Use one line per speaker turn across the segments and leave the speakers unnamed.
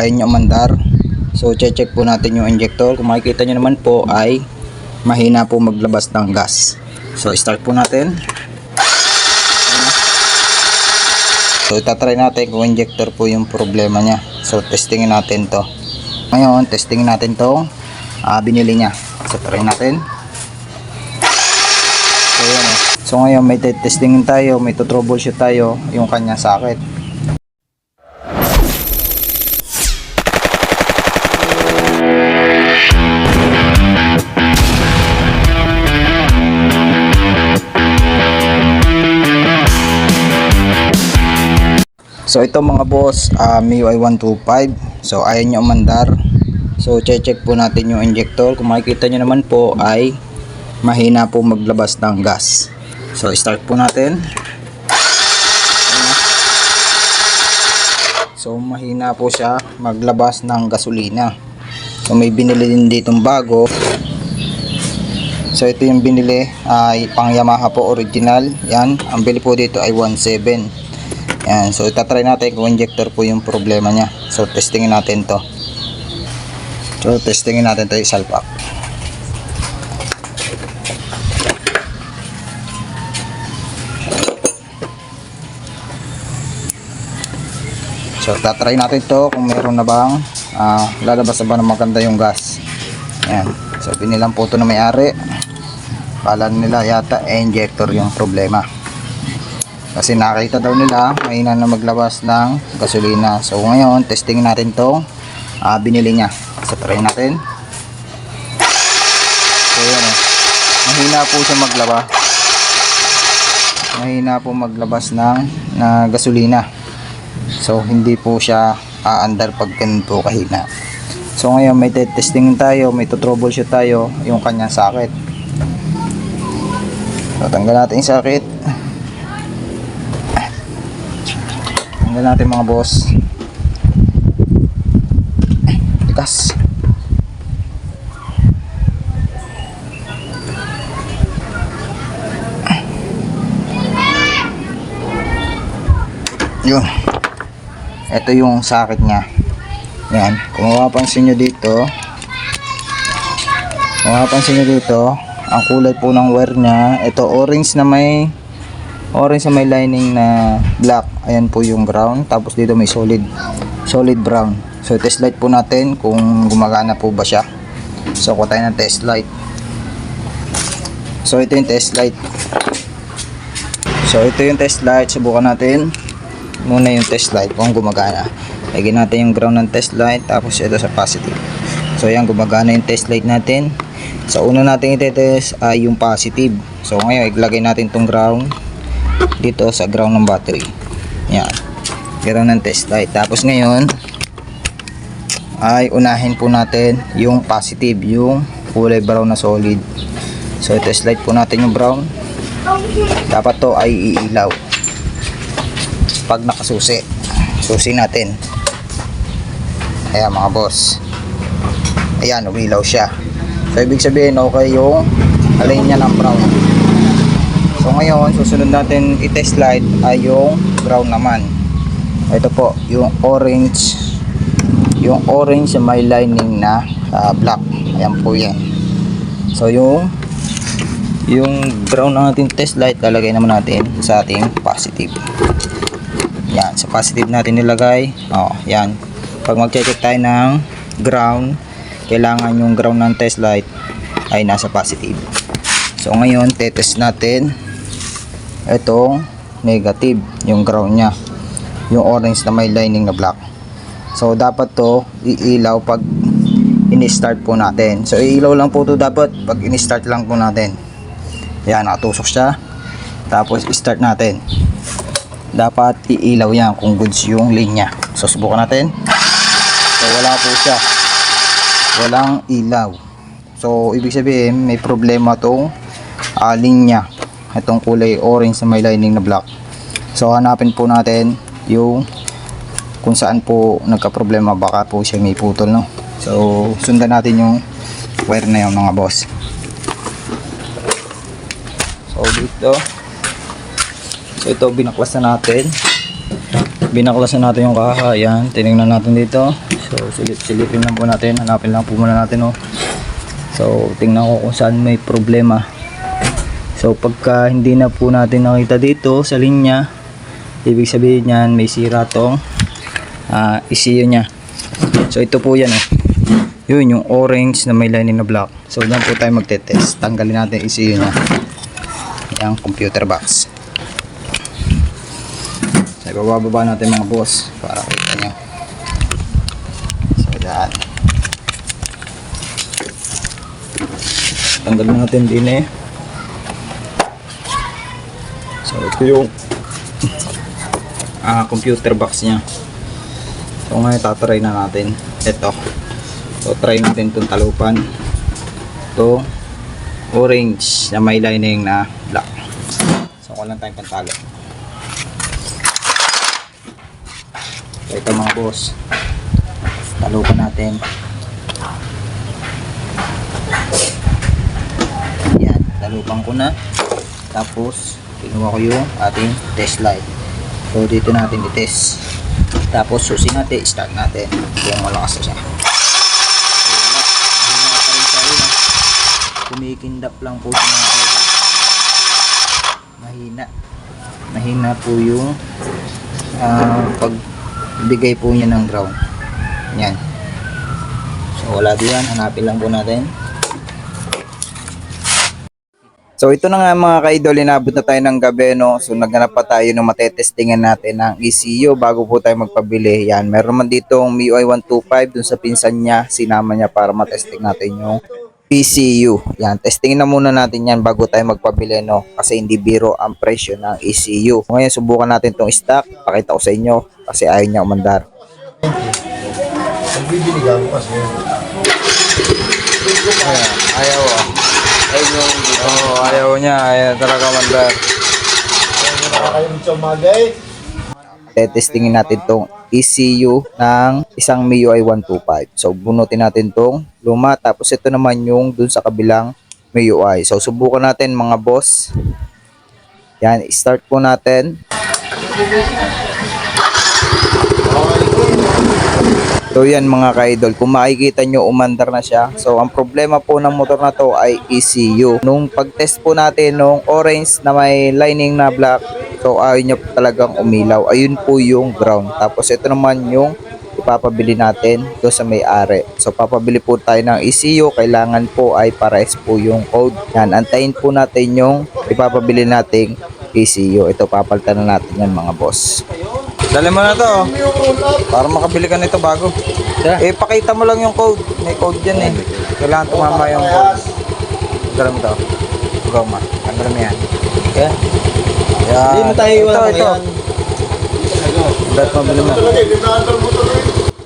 ayaw nyo umandar. So, check po natin yung injector. Kung makikita nyo naman po ay mahina po maglabas ng gas. So, start po natin. So, itatry natin kung injector po yung problema niya. So, testingin natin to. Ngayon, testingin natin to. Ah, binili niya. So, try natin. So, yun eh. So, ngayon, may testingin tayo, may troubleshoot tayo yung kanyang sakit. So ito mga boss, uh, MIUI 125. So ayaw nyo umandar. So check po natin yung injector. Kung makikita nyo naman po ay mahina po maglabas ng gas. So start po natin. So mahina po siya maglabas ng gasolina. So may binili din ditong bago. So ito yung binili ay pang Yamaha po original. Yan, ang bili po dito ay 17. Yan, so itatry natin kung injector po yung problema niya. So testingin natin to. So testingin natin to yung salpak. So tatry natin to kung meron na bang ah, lalabas na ba ng maganda yung gas. Yan. So binilang po to na may-ari. Kala nila yata eh, injector yung problema. Kasi nakita daw nila mahina na maglabas ng gasolina. So ngayon, testing natin to ah, binili niya. So try natin. So yan eh. Mahina po siya maglabas. Mahina po maglabas ng na gasolina. So hindi po siya aandar pag ganito kahina. So ngayon may testing tayo, may troubleshoot tayo yung kanyang sakit. So tanggal natin yung sakit. Tanggal natin mga boss. Tikas. Yun. Ito yung sakit niya. Yan. Kung mapapansin nyo dito, kung mapapansin nyo dito, ang kulay po ng wire niya, ito orange na may orange na may lining na black. Ayan po yung ground tapos dito may solid. Solid brown. So test light po natin kung gumagana po ba siya. So kuha tayo ng test light. So ito yung test light. So ito yung test light. Subukan natin. Muna yung test light kung gumagana. Lagyan natin yung ground ng test light. Tapos ito sa positive. So yan gumagana yung test light natin. Sa una natin itetest ay yung positive. So ngayon iglagay natin tong ground dito sa ground ng battery. Yan. Ground ng test light. Tapos ngayon ay unahin po natin yung positive yung kulay brown na solid. So test light po natin yung brown. Dapat to ay iilaw. Pag nakasusi. Susi natin. Ayan mga boss. Ayan umilaw siya. So ibig sabihin okay yung alin niya ng brown So ngayon, susunod natin i-test light ay yung brown naman. Ito po, yung orange. Yung orange na may lining na ah, black. Ayan po yan. So yung yung brown ng ating test light, lalagay naman natin sa ating positive. Yan, sa positive natin nilagay. Oh, yan. Pag mag-check tayo ng ground, kailangan yung ground ng test light ay nasa positive. So ngayon, tetest natin itong negative yung ground nya yung orange na may lining na black. So dapat to iilaw pag ini-start po natin. So iilaw lang po to dapat pag ini-start lang po natin. Yan nakatusok siya. Tapos start natin. Dapat iilaw yan kung goods yung linya so subukan natin. So wala po siya. Walang ilaw. So ibig sabihin may problema tong uh, linya itong kulay orange na may lining na black. So hanapin po natin yung kung saan po nagka-problema. Baka po siya may putol no? So sundan natin yung wire na yun mga boss. So dito. So ito binaklas na natin. Binaklas na natin yung kaha. Yan tinignan natin dito. So, silip-silipin lang po natin. Hanapin lang po muna natin, oh. So, tingnan ko kung saan may problema. So, pagka hindi na po natin nakita dito sa linya, ibig sabihin yan, may sira tong ah ECU niya. So, ito po yan, oh. Yun, yung orange na may lining na black. So, dyan po tayo magte-test. Tanggalin natin ECU niya. Yung computer box. So, ibababa natin mga boss para kita nyo. So, dyan. Tanggalin natin din eh. So, ito yung ah, computer box niya. So, ngayon tatry na natin. Ito. So, try natin itong talupan. Ito, orange na may lining na black. So, kung lang tayong pantalo. So, ito mga boss. Talupan natin. Yan, talupan ko na. Tapos, kinuha ko yung ating test light. So, dito natin i-test. Tapos, susi natin, start natin. Kung malakas na siya. Ah. Kumikindap lang po siya. Mahina. Mahina po yung ah, pagbigay po niya ng ground. Yan. So, wala diyan. Hanapin lang po natin. So ito na nga mga ka-idol, inabot na tayo ng gabi no. So naghanap pa tayo ng matetestingan natin ng ECU bago po tayo magpabili. Yan, meron man ditong MIUI 125 dun sa pinsan niya, sinama niya para matesting natin yung ECU. Yan, testingin na muna natin yan bago tayo magpabili no. Kasi hindi biro ang presyo ng ECU. Ngayon subukan natin tong stock, pakita ko sa inyo kasi ayaw niya umandar.
Ko kasi.
Ayan, ayaw ah. Oh, ayaw niya, ayaw talaga
magay.
tetestingin natin tong ECU ng isang MIUI 125. So, bunutin natin tong luma. Tapos, ito naman yung dun sa kabilang MIUI. So, subukan natin mga boss. Yan, start po natin. So yan mga ka-idol, kung makikita nyo umandar na siya. So ang problema po ng motor na to ay ECU. Nung pag-test po natin nung orange na may lining na black, so ayaw niya po talagang umilaw. Ayun po yung ground. Tapos ito naman yung ipapabili natin do sa may-ari. So papabili po tayo ng ECU, kailangan po ay pares po yung code. Yan, antayin po natin yung ipapabili nating ECU. Ito papalitan na natin yan mga boss. Dali mo na to. oh. Para makabili ka nito bago. Eh, pakita mo lang yung code. May code dyan eh. Kailangan tumama yung code. Dala mo to. Ikaw ma. Dala mo yan. Okay? Yan.
Hindi mo tayo iwan
Ito, ito. Ba't mabili mo?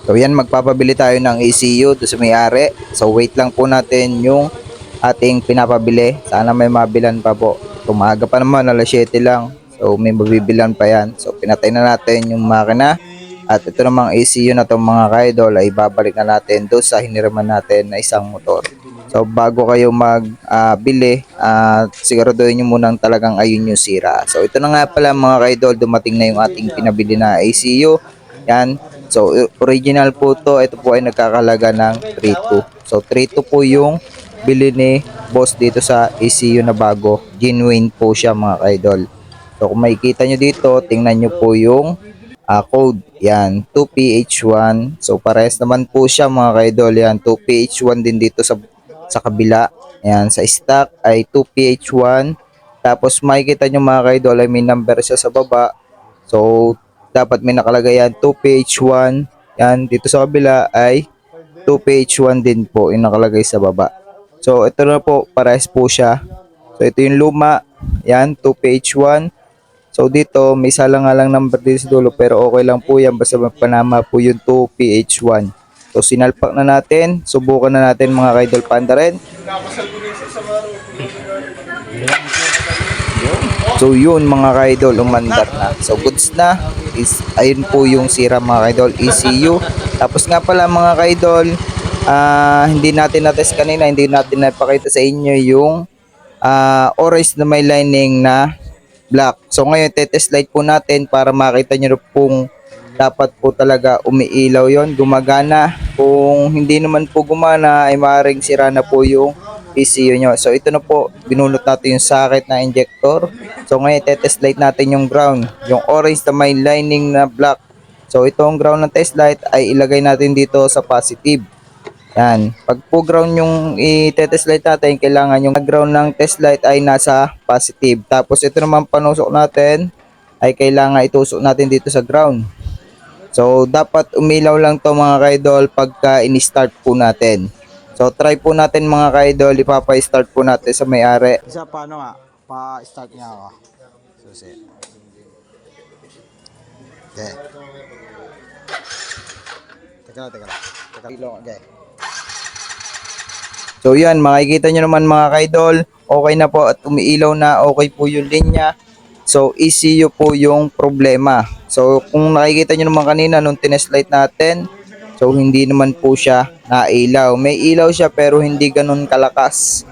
So yan, magpapabili tayo ng ECU doon sa may-ari. So wait lang po natin yung ating pinapabili. Sana may mabilan pa po. Tumaga pa naman, alas 7 lang. So may mabibilan pa yan. So pinatay na natin yung makina. At ito namang ECU na itong mga kaidol ay babalik na natin doon sa hiniraman natin na isang motor. So bago kayo magbili, uh, siguraduhin nyo munang talagang ayun yung sira. So ito na nga pala mga kaidol, dumating na yung ating pinabili na ECU. Yan. So original po to, ito po ay nagkakalaga ng 3.2. So 3.2 po yung bili ni boss dito sa ECU na bago. Genuine po siya mga kaidol. So kung makikita nyo dito, tingnan nyo po yung ah, code. Yan, 2PH1. So parehas naman po siya mga kaidol. Yan, 2PH1 din dito sa sa kabila. Yan, sa stock ay 2PH1. Tapos makikita nyo mga kaidol ay may number siya sa baba. So dapat may nakalagay yan 2PH1. Yan, dito sa kabila ay 2PH1 din po yung nakalagay sa baba. So ito na po, parehas po siya. So ito yung luma. Yan, 2PH1. So dito, may salang-alang number dito sa dulo pero okay lang po yan basta magpanama po yung 2PH1. So sinalpak na natin, subukan na natin mga kaidol panda rin. So yun mga kaidol, umandar na. So goods na, is, ayun po yung sira mga kaidol, ECU. Tapos nga pala mga kaidol, ah, hindi natin na-test kanina, hindi natin napakita sa inyo yung ah, orange na may lining na black. So ngayon, test light po natin para makita nyo pong dapat po talaga umiilaw yon gumagana. Kung hindi naman po gumana ay maaaring sira na po yung ECU nyo. So ito na po, binunot natin yung socket na injector. So ngayon test light natin yung ground, yung orange na may lining na black. So itong ground ng test light ay ilagay natin dito sa positive. Yan. Pag po ground yung i-test light natin, kailangan yung ground ng test light ay nasa positive. Tapos ito naman panusok natin ay kailangan itusok natin dito sa ground. So dapat umilaw lang to mga kaidol pagka in-start po natin. So try po natin mga kaidol, ipapa-start po natin sa may-ari. Isa paano nga? Pa-start niya ako. Susi. Okay. Teka lang, teka lang. Teka lang. Okay. So yan, makikita nyo naman mga kaidol, okay na po at umiilaw na, okay po yung linya. So ECU po yung problema. So kung nakikita nyo naman kanina nung tinest light natin, so hindi naman po siya nailaw. May ilaw siya pero hindi ganun kalakas.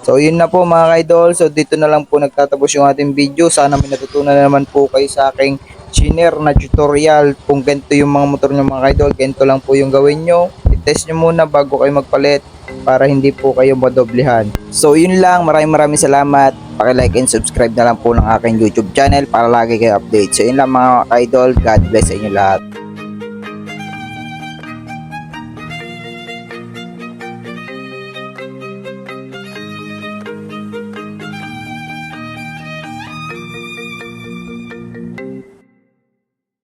So yun na po mga kaidol, so dito na lang po nagtatapos yung ating video. Sana may natutunan na naman po kayo sa aking chiner na tutorial. Kung ganito yung mga motor nyo mga kaidol, ganito lang po yung gawin nyo. I-test nyo muna bago kayo magpalit para hindi po kayo madoblehan. So yun lang, maraming maraming salamat. Paki-like and subscribe na lang po ng aking YouTube channel para lagi kayo update. So yun lang mga idol, God bless sa inyo lahat.